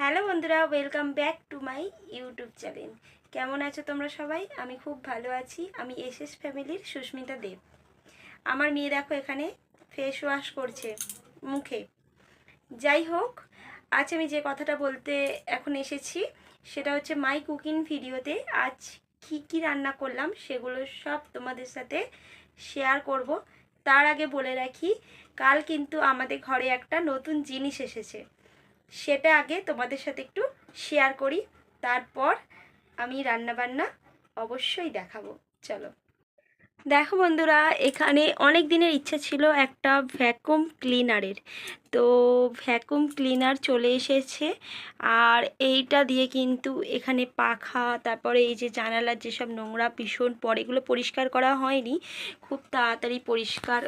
Hello বন্ধুরা welcome back to my YouTube channel কেমন আছো তোমরা সবাই? আমি খুব ভালো আছি। আমি এসএস ফ্যামিলির সুস্মিতা দেব। আমার মেয়ে দেখো এখানে ফেস ওয়াশ করছে মুখে। যাই হোক, আজ আমি যে কথাটা বলতে এখন এসেছি, সেটা হচ্ছে মাই কুকিং ভিডিওতে আজ কী কী রান্না করলাম সেগুলো সব তোমাদের সাথে শেয়ার করব। তার আগে বলে রাখি, কাল কিন্তু আমাদের ঘরে একটা নতুন জিনিস এসেছে। সেটা আগে তোমাদের সাথে একটু শেয়ার করি। তারপর আমি রান্নাবান্না অবশ্যই দেখাবো। চলো। দেখো বন্ধুরা, এখানে অনেক দিনের ইচ্ছা ছিল একটা ভ্যাকুম ক্লিনারের তো ভ্যাকুম ক্লিনার চলে এসেছে। আর এইটা দিয়ে কিন্তু এখানে পাখা, তারপরে এই যে জানালার যেসব নোংরা ভীষণ পরে, এগুলো পরিষ্কার করা হয়নি। খুব তাড়াতাড়ি পরিষ্কার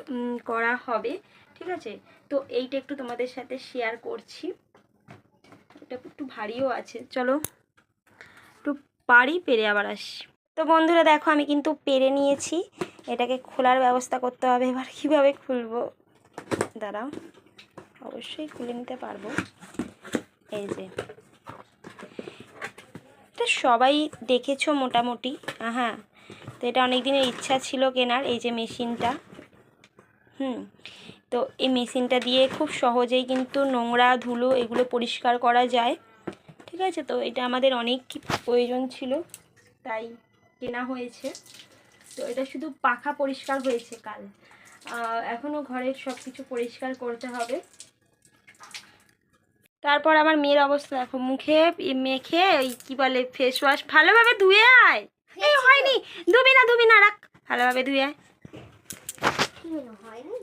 করা হবে। ঠিক আছে? তো এইটা একটু তোমাদের সাথে শেয়ার করছি। এটা একটু ভারীও আছে। চলো একটু পারি পেরে আবার আসি। তো বন্ধুরা দেখো, আমি কিন্তু পেরে নিয়েছি। এটাকে খোলার ব্যবস্থা করতে হবে। এবার কীভাবে খুলবো? দাঁড়াও, অবশ্যই খুলে নিতে পারব। এই যে। এটা সবাই দেখেছ মোটামুটি? হ্যাঁ তো এটা অনেক দিনের ইচ্ছা ছিল কেনার, এই যে মেশিনটা। হুম তো এই মেশিনটা দিয়ে খুব সহজেই কিন্তু নোংরা, ধুলো এগুলো পরিষ্কার করা যায়। ঠিক আছে? তো এটা আমাদের অনেক প্রয়োজন ছিল, তাই কেনা হয়েছে। তো এটা শুধু পাখা পরিষ্কার হয়েছে কাল। এখনও ঘরের সব কিছু পরিষ্কার করতে হবে। তারপর আমার মেয়ের অবস্থা দেখো, মুখে মেখে ওই কী বলে ফেস ওয়াশ ভালোভাবে ধুয়ে আয়। এই হয়নি, ধুবি না ধুবি না, রাখ। ভালোভাবে ধুয়ে আয়।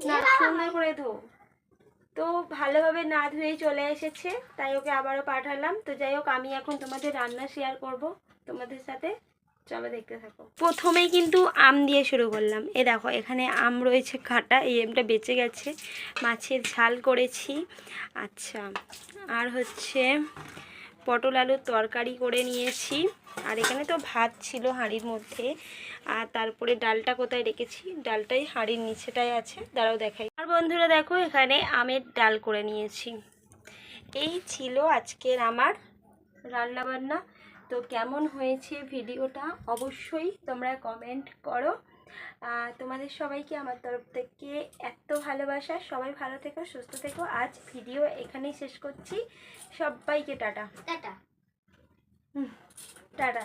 না সুন্দর করে ধো। তো ভালোভাবে না ধুয়েই চলে এসেছে তাই ওকে আবারও পাঠালাম। তো যাই হোক আমি এখন তোমাদের রান্না শেয়ার করব। তোমাদের সাথে চলো দেখতে থাকো। প্রথমেই কিন্তু আম দিয়ে শুরু করলাম। এ দেখো এখানে আম রয়েছে খাটা এই আমটা বেঁচে গেছে। মাছের ঝাল করেছি। আচ্ছা আর হচ্ছে পটল আলুর তরকারি করে নিয়েছি। আর এখানে তো ভাত ছিল হাঁড়ির মধ্যে। আর তারপরে ডালটা কোথায় রেখেছি? ডালটাই হাঁড়ির নিচেটাই আছে। দাঁড়াও দেখাই। আর বন্ধুরা দেখো, এখানে আমের ডাল করে নিয়েছি। এই ছিল আজকের আমার রান্নাবান্না। তো কেমন হয়েছে ভিডিওটা অবশ্যই তোমরা কমেন্ট করো। তোমাদের সবাইকে আমার তরফ থেকে এত ভালোবাসা। সবাই ভালো থেকো, সুস্থ থেকো। আজ ভিডিও এখানেই শেষ করছি। সবাইকে টাটা। টাটা। টাটা।